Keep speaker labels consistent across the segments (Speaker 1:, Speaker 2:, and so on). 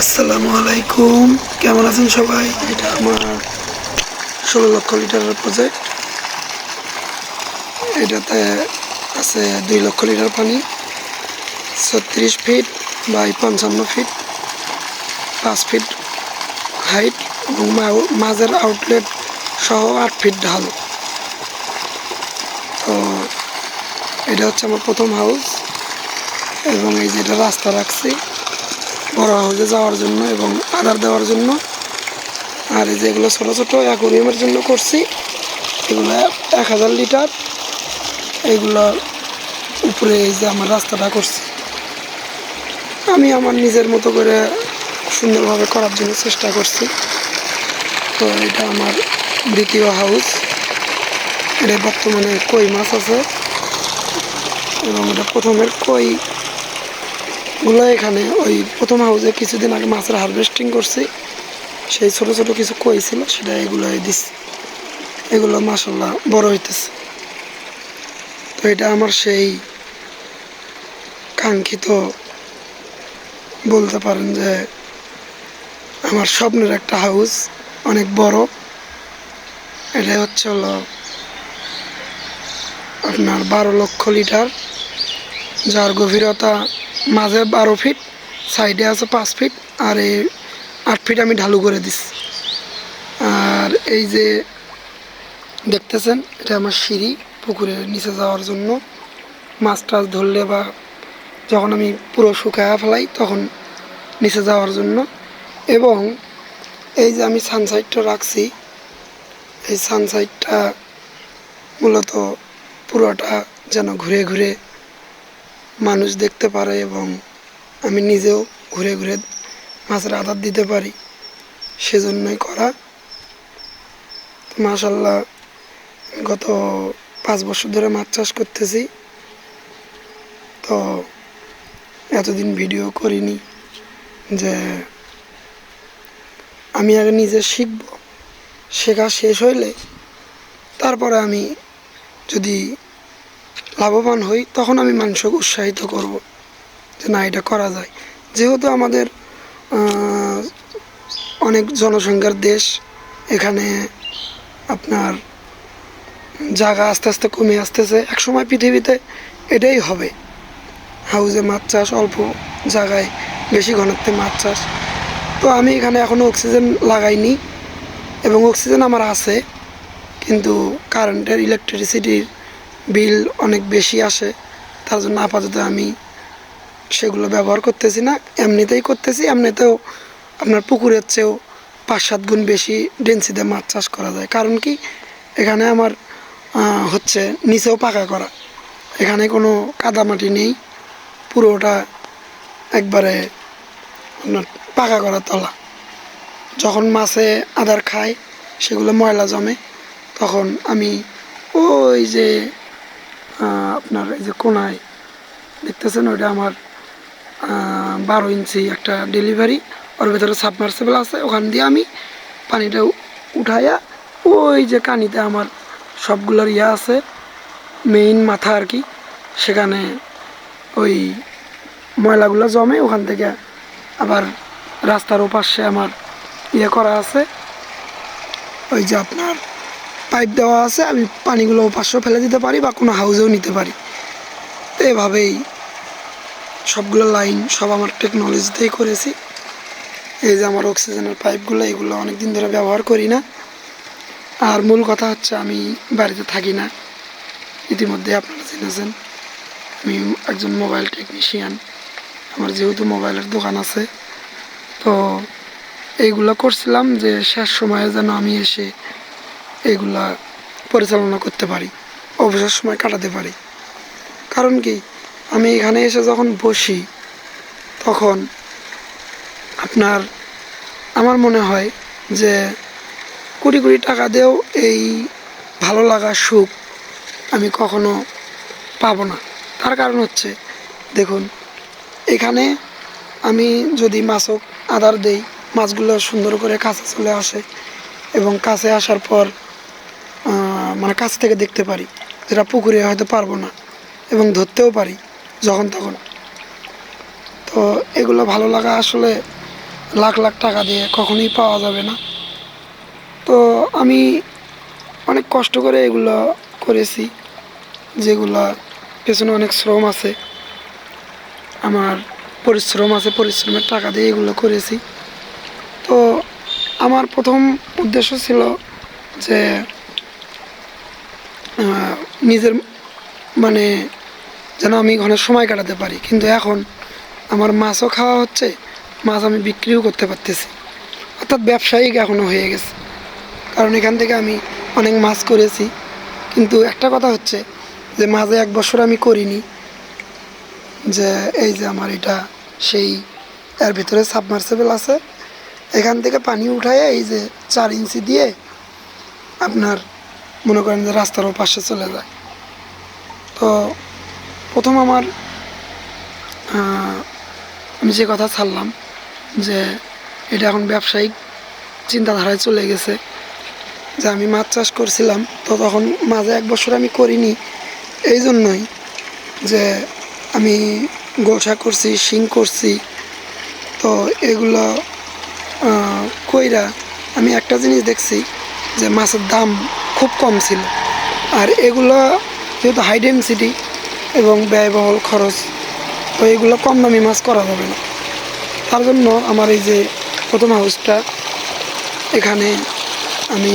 Speaker 1: আসসালামু আলাইকুম। কেমন আছেন সবাই? এটা আমার ষোলো লক্ষ লিটারের প্রজেক্ট এটাতে আছে দুই লক্ষ লিটার পানি, ছত্রিশ ফিট বাই পঞ্চান্ন ফিট পাঁচ ফিট হাইট এবং মাঝের আউটলেট সহ আট ফিট ঢাল। তো এটা হচ্ছে আমার প্রথম হাউস এবং এই যেটা রাস্তা রাখছি। বড় হাউসে যাওয়ার জন্য এবং আদার দেওয়ার জন্য। আর এই যেগুলো ছোটো ছোটো অ্যাকোরিয়ামের জন্য করছি। এগুলো এক হাজার লিটার। এইগুলো উপরে এই যে আমার রাস্তাটা করছি। আমি আমার নিজের মতো করে সুন্দরভাবে করার জন্য চেষ্টা করছি। তো এটা আমার দ্বিতীয় হাউস। এটা বর্তমানে কই মাছ আছে? এবং এটা প্রথমের কই গুলো এখানে ওই প্রথম হাউসে কিছুদিন আগে মাছের হারভেস্টিং করছি। সেই ছোট ছোট কিছু কই ছিল, সেটা এগুলো দিচ্ছি এগুলো মাসাল্লাহ বড় হইতেছে। তো এটা আমার সেই কাঙ্ক্ষিত বলতে পারেন যে আমার স্বপ্নের একটা হাউস অনেক বড়। এটা হচ্ছে হলো আপনার বারো লক্ষ লিটার। যার গভীরতা মাঝে বারো ফিট সাইডে আছে পাঁচ ফিট আর এই আট ফিট আমি ঢালু করে দিচ্ছি আর এই যে দেখতেছেন, এটা আমার সিঁড়ি পুকুরের নিচে যাওয়ার জন্য। মাছ টাছ ধরলে বা যখন আমি পুরো শুকায়া ফেলাই, তখন নিচে যাওয়ার জন্য। এবং এই যে আমি সানসাইডটা রাখছি, এই সানসাইডটা মূলত পুরোটা যেন ঘুরে ঘুরে মানুষ দেখতে পারে এবং আমি নিজেও ঘুরে ঘুরে মাছের আদার দিতে পারি। সেজন্যই করা। মাশাল্লাহ গত পাঁচ বছর ধরে মাছ চাষ করতেছি। তো এতদিন ভিডিও করিনি যে আমি আগে নিজে শিখব, শেখা শেষ হইলে তারপরে আমি যদি লাভবান হই, তখন আমি মানুষকে উৎসাহিত করব যে না, এটা করা যায়। যেহেতু আমাদের অনেক জনসংখ্যার দেশ, এখানে আপনার জায়গা আস্তে আস্তে কমে আসতেছে, একসময় পৃথিবীতে এটাই হবে। হাউজে মাছ চাষ, অল্প জায়গায় বেশি ঘনত্বে মাছ চাষ। তো আমি এখানে এখনও অক্সিজেন লাগাইনি এবং অক্সিজেন আমার আছে, কিন্তু কারেন্টের, ইলেকট্রিসিটির বিল অনেক বেশি আসে, তার জন্য আপাতত আমি সেগুলো ব্যবহার করতেছি না। এমনিতেই করতেছি, এমনিতেও আপনার পুকুরের চেয়েও পাঁচ সাত গুণ বেশি ডেন্সিতে মাছ চাষ করা যায়। কারণ কি? এখানে আমার হচ্ছে নিচেও পাকা করা। এখানে কোনো কাদামাটি নেই, পুরোটা একবারে পাকা করা তলা। যখন মাছে আদার খায়, সেগুলো ময়লা জমে, তখন আমি ওই যে আপনার এই যে কোনায় দেখতেছেন, ওইটা আমার বারো ইঞ্চি একটা ডেলিভারি ওর ভেতরে সাবমার্সেবল আছে, ওখান দিয়ে আমি পানিটা উঠাইয়া ওই যে কানিতে আমার সবগুলোর ইয়ে আছে মেইন মাথা আর কি, সেখানে ওই ময়লাগুলো জমে ওখান থেকে আবার রাস্তার ওপাশে আমার ইয়ে করা আছে। ওই যে আপনার পাইপ দেওয়া আছে, আমি পানিগুলো পাশেও ফেলে দিতে পারি বা কোনো হাউজেও নিতে পারি। তো এভাবেই সবগুলো লাইন সব আমার টেকনোলজিতেই করেছি। এই যে আমার অক্সিজেনের পাইপগুলো এগুলো অনেক দিন ধরে ব্যবহার করি না। আর মূল কথা হচ্ছে আমি বাড়িতে থাকি না। ইতিমধ্যে আপনারা জেনেছেন, আমি একজন মোবাইল টেকনিশিয়ান আমার যেহেতু মোবাইলের দোকান আছে, তো এইগুলো করছিলাম যে শেষ সময়ে যেন আমি এসে এগুলা পরিচালনা করতে পারি, অবসর সময় কাটাতে পারি। কারণ কি, আমি এখানে এসে যখন বসি, তখন আপনার, আমার মনে হয় যে কুড়ি কুড়ি টাকা দিয়েও এই ভালো লাগা সুখ আমি কখনো পাবো না। তার কারণ হচ্ছে, দেখুন, এখানে আমি যদি মাছক আদার দেই, মাছগুলো সুন্দর করে কাছে চলে আসে এবং কাছে আসার পর মানে কাছ থেকে দেখতে পারি যেটা পুকুরে হয়তো পারব না এবং ধরতেও পারি যখন তখন। তো এগুলো ভালো লাগা আসলে লাখ লাখ টাকা দিয়ে কখনোই পাওয়া যাবে না। তো আমি অনেক কষ্ট করে এগুলো করেছি, যেগুলা পেছনে অনেক শ্রম আছে। আমার পরিশ্রম আছে, পরিশ্রমের টাকা দিয়ে এগুলো করেছি। তো আমার প্রথম উদ্দেশ্য ছিল যে নিজের মানে যেন আমি ওখানে সময় কাটাতে পারি। কিন্তু এখন আমার মাছও খাওয়া হচ্ছে, মাছ আমি বিক্রিও করতে পারতেছি। অর্থাৎ ব্যবসায়িক এখনও হয়ে গেছে। কারণ এখান থেকে আমি অনেক মাছ করেছি। কিন্তু একটা কথা হচ্ছে যে মাঝে এক বছর আমি করিনি যে এই যে আমার এটা সেই, এর ভিতরে সাবমার্সেবল আছে। এখান থেকে পানি উঠায় এই যে চার ইঞ্চি দিয়ে আপনার মনে করেন যে রাস্তার পাশে চলে যায়। তো প্রথম আমার আমি যে কথা ছাড়লাম যে এটা এখন ব্যবসায়িক চিন্তাধারায় চলে গেছে, যে আমি মাছ চাষ করছিলাম, তো তখন মাঝে এক বছর আমি করিনি। এই জন্যই যে আমি গোলসা করছি, শিং করছি, তো এগুলো কইরা আমি একটা জিনিস দেখছি যে মাছের দাম খুব কম ছিল। আর এগুলো যেহেতু হাই ডেন্সিটি এবং ব্যয়বহুল খরচ, তো এগুলো কম দামি মাছ করা যাবে না। তার জন্য আমার এই যে প্রথম হাউসটা, এখানে আমি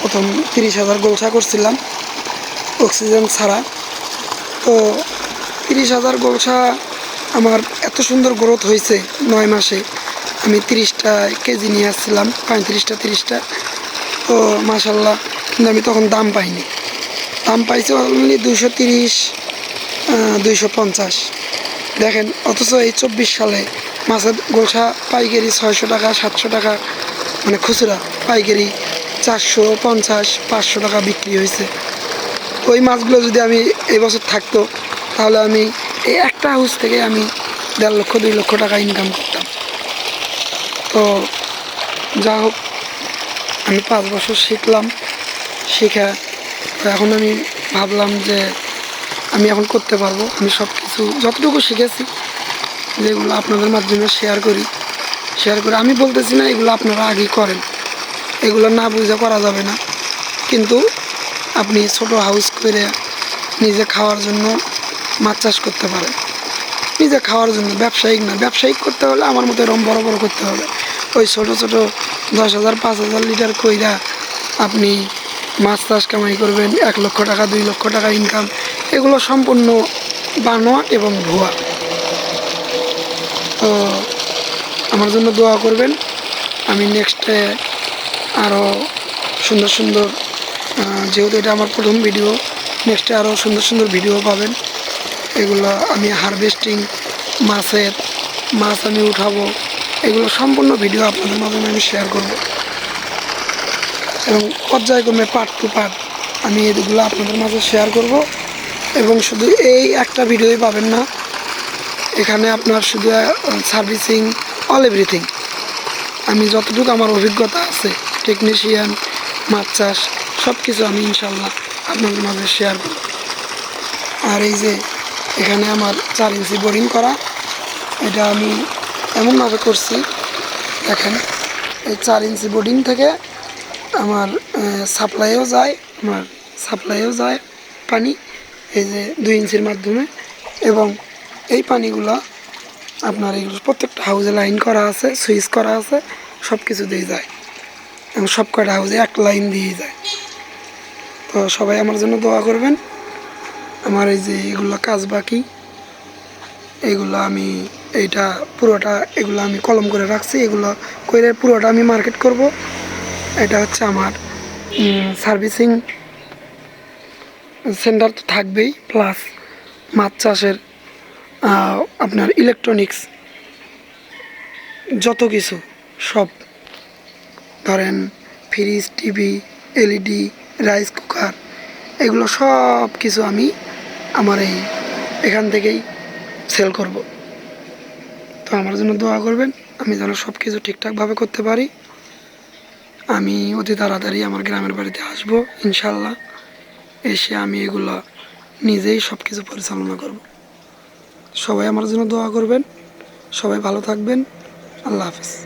Speaker 1: প্রথম তিরিশ হাজার গোলসা করছিলাম অক্সিজেন ছাড়া। তো তিরিশ হাজার গোলসা আমার এত সুন্দর গ্রোথ হয়েছে নয় মাসে। আমি তিরিশটা কেজি নিয়ে আসছিলাম, পঁয়ত্রিশটা, তিরিশটা। তো মাসাল্লাহ কিন্তু আমি তখন দাম পাইনি। দাম পাইছি অনলি দুশো তিরিশ দুইশো পঞ্চাশ। দেখেন, অথচ এই চব্বিশ সালে মাছের গোলসা পাইকারি ছয়শো টাকা, সাতশো টাকা মানে খুচরা পাইকারি চারশো পঞ্চাশ, পাঁচশো টাকা বিক্রি হয়েছে। ওই মাছগুলো যদি আমি এবছর থাকতো, তাহলে আমি এই একটা হাউস থেকে আমি দেড় লক্ষ, দুই লক্ষ টাকা ইনকাম করতাম। তো যা হোক, আমি পাঁচ বছর শিখলাম। শিখা, তো এখন আমি ভাবলাম যে আমি এখন করতে পারব। আমি সব কিছু যতটুকু শিখেছি, যেগুলো আপনাদের মাধ্যমে শেয়ার করি শেয়ার করে, আমি বলতেছি না এগুলো আপনারা আগেই করেন। এগুলো না বুঝে করা যাবে না। কিন্তু আপনি ছোট হাউস করে নিজে খাওয়ার জন্য মাছ চাষ করতে পারেন। নিজে খাওয়ার জন্য, ব্যবসায়িক না, ব্যবসায়িক করতে হলে আমার মতো এরকম বড় বড় করতে হবে। ওই ছোট ছোট দশ হাজার, পাঁচ হাজার লিটার কইরা আপনি মাছ চাষ কামাই করবেন, এক লক্ষ টাকা, দুই লক্ষ টাকা ইনকাম এগুলো সম্পূর্ণ বানোয়া এবং ভুয়া। তো আমার জন্য দোয়া করবেন। আমি নেক্সটে আরও সুন্দর সুন্দর যেহেতু এটা আমার প্রথম ভিডিও নেক্সটে আরও সুন্দর সুন্দর ভিডিও পাবেন। এগুলো আমি হারভেস্টিং মাছের মাছ আমি উঠাবো, এগুলো সম্পূর্ণ ভিডিও আপনাদের মাধ্যমে আমি শেয়ার করব। এবং পর্যায়ক্রমে পার্ট টু পার্ট আমি এগুলো আপনাদের মাঝে শেয়ার করব এবং শুধু এই একটা ভিডিওই পাবেন না, এখানে আপনার শুধু সার্ভিসিং অল এভরিথিং আমি যতটুকু আমার অভিজ্ঞতা আছে টেকনিশিয়ান মাছ চাষ সব কিছু আমি ইনশাল্লাহ আপনাদের মাঝে শেয়ার করব। আর এই যে, এখানে আমার চার ইঞ্চি বোরিং করা, এটা আমি এমনভাবে করছি, দেখেন, এই চার ইঞ্চি বোর্ডিং থেকে আমার সাপ্লাইও যায়, আমার সাপ্লাইও যায় পানি, এই যে দুই ইঞ্চির মাধ্যমে। এবং এই পানিগুলো আপনার এগুলো প্রত্যেকটা হাউজে লাইন করা আছে সুইচ করা আছে সব কিছু দিয়ে যায়। এবং সব কটা হাউজে এক লাইন দিয়ে যায়। তো সবাই আমার জন্য দোয়া করবেন। আমার এই যে এগুলো কাজ বাকি, এগুলো আমি এইটা পুরোটা, এগুলো আমি কলম করে রাখছি, এগুলো করে পুরোটা আমি মার্কেট করব। এটা হচ্ছে আমার সার্ভিসিং সেন্টার তো থাকবেই প্লাস মাছ চাষের আপনার ইলেকট্রনিক্স যত কিছু, সব। ধরেন fridge TV LED rice cooker এগুলো সব কিছু আমি আমার এই এখান থেকেই সেল করব। তো আমার জন্য দোয়া করবেন, আমি যেন সব কিছু ঠিকঠাকভাবে করতে পারি। আমি অতি তাড়াতাড়ি আমার গ্রামের বাড়িতে আসব, ইনশাল্লাহ। এসে আমি এগুলো নিজেই সব কিছু পরিচালনা করব। সবাই আমার জন্য দোয়া করবেন। সবাই ভালো থাকবেন। আল্লাহ হাফেজ।